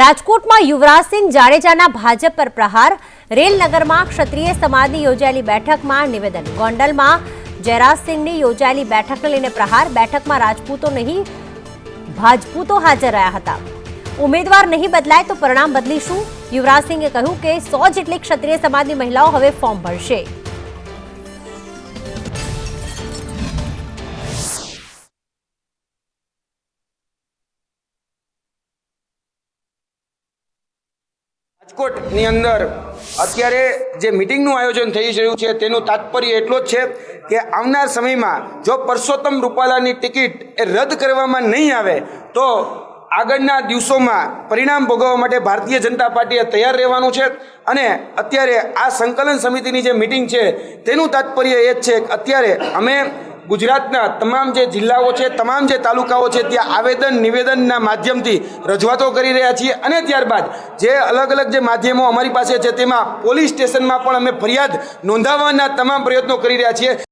રાજકોટમાં યુવરાજસિંહ જાડેજાના ભાજપ પર પ્રહાર. રેલનગરમાં ક્ષત્રિય સમાજની યોજાયેલી બેઠકમાં નિવેદન. ગોંડલમાં જયરાજસિંહની યોજાયેલી બેઠકને લઈને પ્રહાર. બેઠકમાં રાજપૂતો નહીં, ભાજપૂતો હાજર રહ્યા હતા. ઉમેદવાર નહીં બદલાય તો પરિણામ બદલીશું. યુવરાજસિંહે કહ્યું કે સો જેટલી ક્ષત્રિય સમાજની મહિલાઓ હવે ફોર્મ ભરશે. રાજકોટની અંદર અત્યારે જે મિટિંગનું આયોજન થઈ રહ્યું છે, તેનું તાત્પર્ય એટલો જ છે કે આવનાર સમયમાં જો પરસોત્તમ રૂપાલાની ટિકિટ એ રદ કરવામાં નહીં આવે, તો આગળના દિવસોમાં પરિણામ ભોગવવા માટે ભારતીય જનતા પાર્ટીએ તૈયાર રહેવાનું છે. અને અત્યારે આ સંકલન સમિતિની જે મિટિંગ છે, તેનું તાત્પર્ય એ જ છે કે અત્યારે અમે ગુજરાતના તમામ જે જિલ્લાઓ છે, તમામ જે તાલુકાઓ છે, ત્યાં આવેદન નિવેદનના માધ્યમથી રજૂઆતો કરી રહ્યા છીએ અને ત્યારબાદ જે અલગ અલગ જે માધ્યમો અમારી પાસે છે, તેમાં પોલીસ સ્ટેશનમાં પણ અમે ફરિયાદ નોંધાવવાના તમામ પ્રયત્નો કરી રહ્યા છીએ.